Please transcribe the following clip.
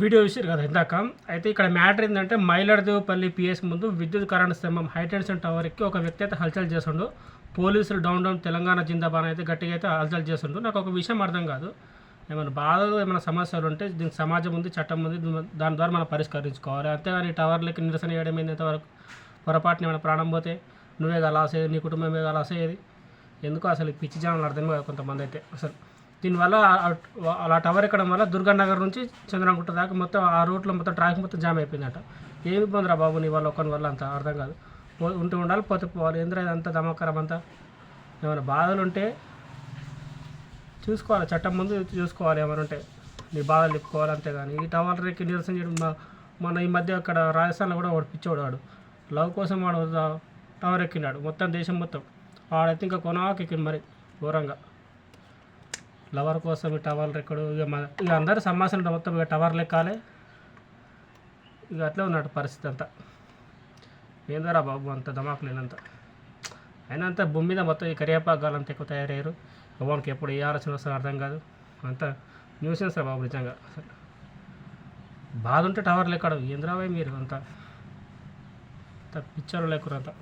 Video చూసారు కదా ఇందాక. అయితే ఇక్కడ మ్యాటర్ ఏంటంటే మైలర్దేవపల్లి పిఎస్ ముందు విద్యుత్ కరెంట్ స్తంభం హైటెన్షన్ టవర్కి ఒక వ్యక్తి అయితే హల్చల్ చేస్తుండు. పోలీసులు డౌన్ డౌన్ తెలంగాణ జిందాబాన్ అయితే గట్టిగా అయితే హల్చల్ చేస్తుండు. నాకు ఒక విషయం అర్థం కాదు. ఏమైనా బాధలు ఏమైనా సమస్యలు ఉంటే దీనికి సమాజం ఉంది చట్టం ఉంది దాని ద్వారా మనం పరిష్కరించుకోవాలి. అంతేగాని టవర్లకి నిరసన చేయడం వరకు పొరపాటున ఏమైనా ప్రాణం పోతే నువ్వే కలాసేది నీ కుటుంబమే కలాసేది ఎందుకు అసలు పిచ్చి జనాలు అర్థం కాదు కొంతమంది అయితే అసలు. దీనివల్ల అలా టవర్ ఎక్కడం వల్ల దుర్గానగర్ నుంచి చంద్రగుట్ట దాకా మొత్తం ఆ రూట్లో మొత్తం ట్రాఫిక్ మొత్తం జామ్ అయిపోయిందట. ఏమి ఇబ్బంది రా బాబు నీ వల్ల ఒకరి వల్ల అంత? అర్థం కాదు. ఉంటూ ఉండాలి పోతే పోవాలి. ఎందుకు అంత దమకరం అంతా? ఏమైనా బాధలు ఉంటే చూసుకోవాలి. చట్టం ముందు చూసుకోవాలి ఏమైనా ఉంటే. నీ బాధలు చెప్పుకోవాలి అంతేగాని. ఈ టవర్ ఎక్కి నిరసన చేయడం మన ఈ మధ్య అక్కడ రాజస్థాన్లో కూడా వాడు పిచ్చోడు వాడు. లవ్ కోసం వాడు టవర్ ఎక్కినాడు. మొత్తం దేశం మొత్తం. వాడైతే ఇంకా కొనవాకి ఎక్కింది మరి ఘోరంగా. లవర్ కోసం ఈ టవర్లు ఎక్కడు ఇక మన ఇక అందరు సంభాషణ మొత్తం ఇక టవర్లు ఎక్కాలి ఇక అట్లే ఉన్నాడు పరిస్థితి అంతా. ఏందరా బాబు అంత ధమాకు లేనంత. అయినా అంత భూమి మీద మొత్తం ఈ కరియాపాకాలు అంత ఎక్కువ తయారయ్యారు. భగవానికి ఎప్పుడు ఏ ఆలోచన వస్తుందో అర్థం కాదు. అంత న్యూసెన్స్ రా బాబు నిజంగా. అసలు బాధ ఉంటే టవర్లు ఎక్కడం ఏంద్రాబాయ్ మీరు అంతా? అంత పిక్చర్ ఎక్కువ అంతా.